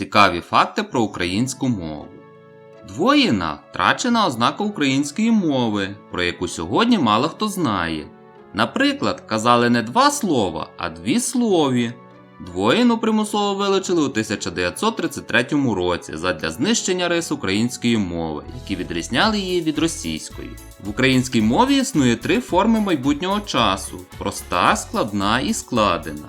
Цікаві факти про українську мову. Двоїна втрачена ознака української мови, про яку сьогодні мало хто знає. Наприклад, казали не два слова, а дві слові. Двоїну примусово вилучили у 1933 році задля знищення рис української мови, які відрізняли її від російської. В українській мові існує три форми майбутнього часу: проста, складна і складена.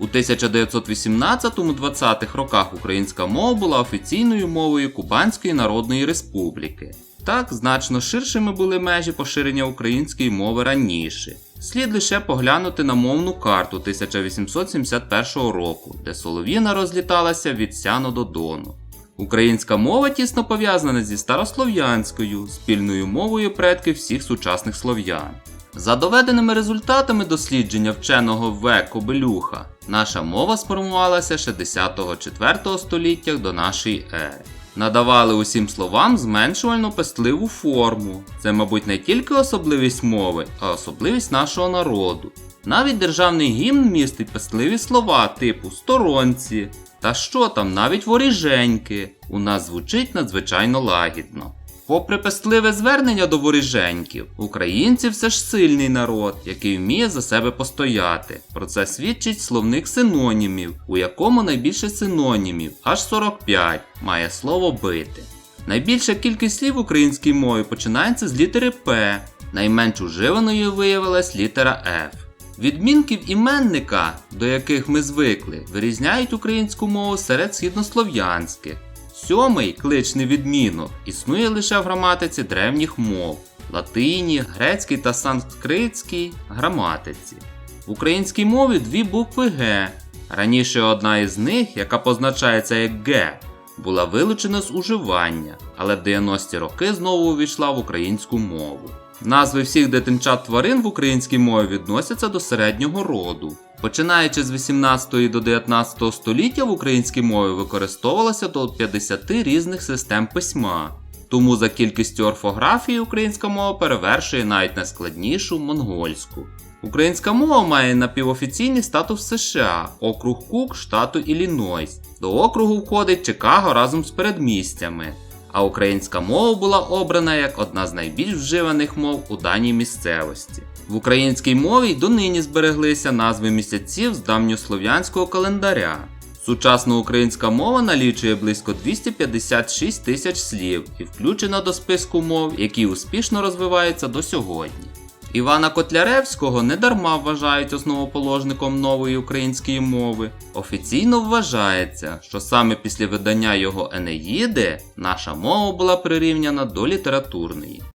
У 1918-20-х роках українська мова була офіційною мовою Кубанської Народної Республіки. Так, значно ширшими були межі поширення української мови раніше. Слід лише поглянути на мовну карту 1871 року, де Солов'їна розліталася від Сяну до Дону. Українська мова тісно пов'язана зі старослов'янською, спільною мовою предків всіх сучасних слов'ян. За доведеними результатами дослідження вченого В. Кобелюха, наша мова сформувалася ще 10-4 століття до нашої ери. Надавали усім словам зменшувально пестливу форму. Це, мабуть, не тільки особливість мови, а особливість нашого народу. Навіть державний гімн містить пестливі слова типу сторонці. Та що там, навіть воріженьки. У нас звучить надзвичайно лагідно. Попри пестливе звернення до воріженьків, українці все ж сильний народ, який вміє за себе постояти. Про це свідчить словник синонімів, у якому найбільше синонімів, аж 45, має слово бити. Найбільша кількість слів в українській мові починається з літери П, найменш уживаною виявилась літера Ф. Відмінків іменника, до яких ми звикли, вирізняють українську мову серед східнослов'янських. Сьомий кличний відмінок існує лише в граматиці древніх мов латині, грецькій та санскритській граматиці. В українській мові дві букви Г. Раніше одна із них, яка позначається як Г, була вилучена з уживання, але в 90-ті роки знову увійшла в українську мову. Назви всіх дитинчат тварин в українській мові відносяться до середнього роду. Починаючи з 18 до 19 століття в українській мові використовувалося до 50 різних систем письма. Тому за кількістю орфографії українська мова перевершує навіть найскладнішу монгольську. Українська мова має напівофіційний статус США, округ Кук штату Іллінойс. До округу входить Чикаго разом з передмістями. А українська мова була обрана як одна з найбільш вживаних мов у даній місцевості. В українській мові й донині збереглися назви місяців з давньослов'янського календаря. Сучасна українська мова налічує близько 256 тисяч слів і включена до списку мов, які успішно розвиваються до сьогодні. Івана Котляревського недарма вважають основоположником нової української мови. Офіційно вважається, що саме після видання його Енеїди наша мова була прирівняна до літературної.